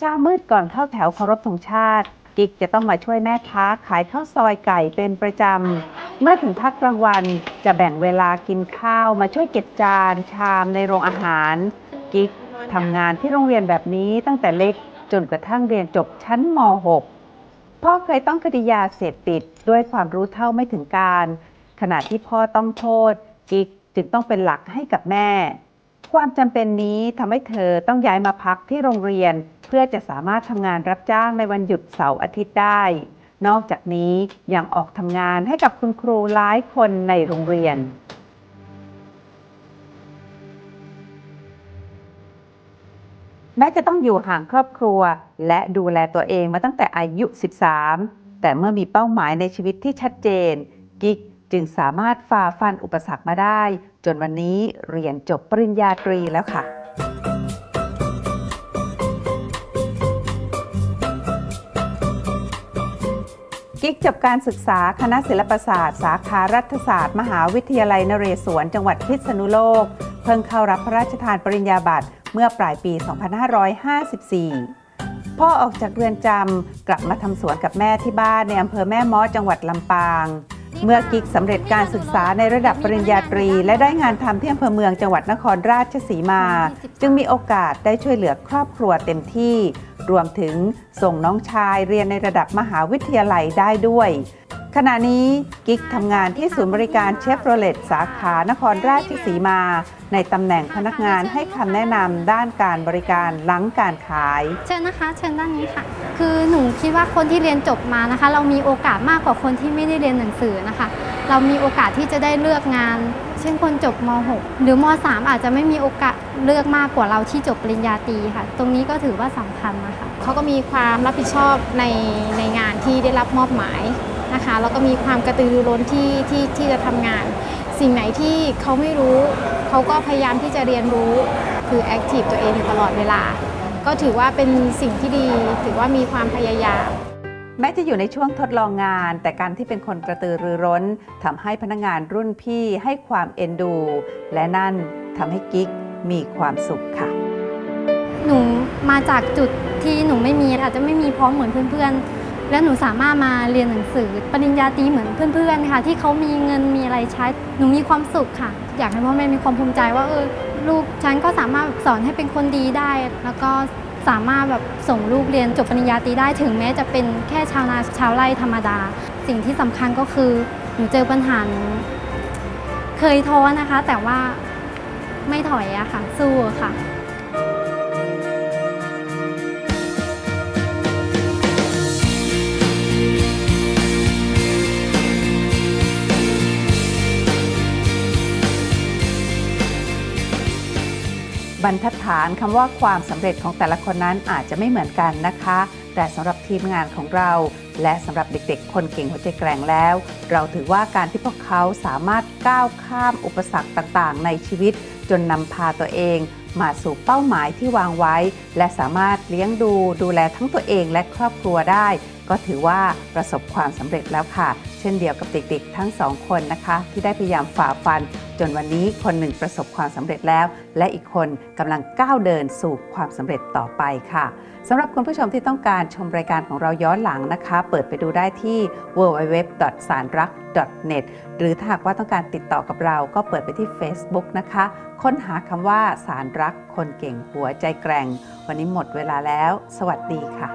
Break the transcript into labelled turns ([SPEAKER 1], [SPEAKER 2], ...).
[SPEAKER 1] เช้ามืดก่อนเข้าแถวเคารพธงชาติ กิ๊กจะต้องมาช่วยแม่ค้าขายข้าวซอยไก่เป็นประจำ เมื่อถึงพักกลางวันจะแบ่งเวลากินข้าวมาช่วยเก็บจาน ชามในโรงอาหาร กิ๊กทำงานที่โรงเรียนแบบนี้ตั้งแต่เล็กจนกระทั่งเรียนจบชั้นม .6 พ่อเคยต้องคดียาเสพติดด้วยความรู้เท่าไม่ถึงการ ขณะที่พ่อต้องโทษ กิ๊กจึงต้องเป็นหลักให้กับแม่ ความจำเป็นนี้ทำให้เธอต้องย้ายมาพักที่โรงเรียน เพื่อจะสามารถทำงานรับจ้างในวันหยุดเสาร์อาทิตย์ได้ นอกจากนี้ยังออกทำงานให้กับคุณครูหลายคนในโรงเรียน แม้จะต้องอยู่ห่างครอบครัว และดูแลตัวเองมาตั้งแต่อายุ 13 แต่เมื่อมีเป้าหมายในชีวิตที่ชัดเจน กิ๊กจึงสามารถฝ่าฟันอุปสรรคมาได้ จนวันนี้เรียนจบปริญญาตรีแล้วค่ะ กิ๊กจบการศึกษาคณะศิลปศาสตร์ สาขารัฐศาสตร์ มหาวิทยาลัยนเรศวร จังหวัดพิษณุโลก เพิ่งเข้ารับพระราชทานปริญญาบัตรเมื่อปลายปี 2554 พ่อออกจากเรือนจำกลับมาทำสวนกับแม่ที่บ้านในอำเภอแม่ม้อจังหวัดลำปาง เมื่อกิ๊กสำเร็จการศึกษาในระดับปริญญาตรี และได้งานทำที่อำเภอเมืองจังหวัดนครราชสีมา จึงมีโอกาสได้ช่วยเหลือครอบครัวเต็มที่ รวมถึงส่งน้องชายเรียนในระดับมหาวิทยาลัยได้ด้วย ขณะนี้กิ๊กทำงานที่ศูนย์บริการเชฟโรเลตสาขานครราชสีมา ในตำแหน่งพนักงานให้คำแนะนำด้านการบริการหลังการขาย
[SPEAKER 2] เชิญนะคะ เชิญด้านนี้ค่ะ คือหนูคิดว่าคนที่เรียนจบมานะคะ เรามีโอกาสมากกว่าคนที่ไม่ได้เรียนหนังสือนะคะ เรามีโอกาสที่จะได้เลือกงาน เช่นคนจบม .6 หรือม .3 อาจจะไม่มีโอกาสเลือกมากกว่าเราที่จบปริญญาตรีค่ะ ตรงนี้ก็ถือว่าสำคัญนะคะ
[SPEAKER 3] เขาก็มีความรับผิดชอบในในงานที่ได้รับมอบหมาย นะคะแล้วก็มีความกระตือรือร้นที่ที่ที่จะทำงาน สิ่งไหนที่เขาไม่รู้เขาก็พยายามที่จะเรียนรู้คือแอคทีฟตัวเองอยู่ตลอดเวลา ก็ถือว่าเป็นสิ่งที่ดี ถือว่ามีความพยายาม
[SPEAKER 1] แม้จะอยู่ในช่วงทดลองงาน แต่การที่เป็นคนกระตือรือร้นทำให้พนักงานรุ่นพี่ให้ความเอ็นดู และนั่นทำให้กิ๊กมีความสุขค่ะ
[SPEAKER 2] หนูมาจากจุดที่หนูไม่มีอาจจะไม่มีพร้อมเหมือนเพื่อนๆ และหนูสามารถมาเรียนหนังสือปริญญาตรีเหมือนเพื่อนๆค่ะ ที่เขามีเงินมีอะไรใช้หนูมีความสุขค่ะ อยากให้พ่อแม่มีความภูมิใจว่าเออลูกฉันก็สามารถสอนให้เป็นคนดีได้ แล้วก็สามารถแบบส่งลูกเรียนจบปริญญาตรีได้ถึงแม้จะเป็นแค่ชาวนาชาวไร่ธรรมดา สิ่งที่สำคัญก็คือหนูเจอปัญหาเคยท้อนะคะ แต่ว่าไม่ถอยอะค่ะ สู้ค่ะ
[SPEAKER 1] บรรทัดฐานคำว่าความสำเร็จของแต่ละคนนั้นอาจจะไม่เหมือนกันนะคะ แต่สำหรับทีมงานของเรา และสำหรับเด็กๆ คนเก่งหัวใจแกร่งแล้ว เราถือว่าการที่พวกเขาสามารถก้าวข้ามอุปสรรคต่างๆ ในชีวิต จนนำพาตัวเอง มาสู่เป้าหมายที่วางไว้ และสามารถเลี้ยงดูดูแลทั้งตัวเองและครอบครัวได้ ก็ถือว่าประสบความสำเร็จแล้วค่ะ เช่นเดียวกับเด็กๆ ทั้งสองคนนะคะ ที่ได้พยายามฝ่าฟัน จนวันนี้คนหนึ่งประสบความสำเร็จแล้ว และอีกคนกำลังก้าวเดินสู่ความสำเร็จต่อไปค่ะสำหรับคุณผู้ชมที่ต้องการชมรายการของเราย้อนหลังนะคะ เปิดไปดูได้ที่ www. สารรัก .net หรือถ้าหากว่าต้องการติดต่อกับเราก็เปิดไปที่ Facebook นะคะ ค้นหาคำว่าสารรักคนเก่งหัวใจแกร่ง วันนี้หมดเวลาแล้ว สวัสดีค่ะ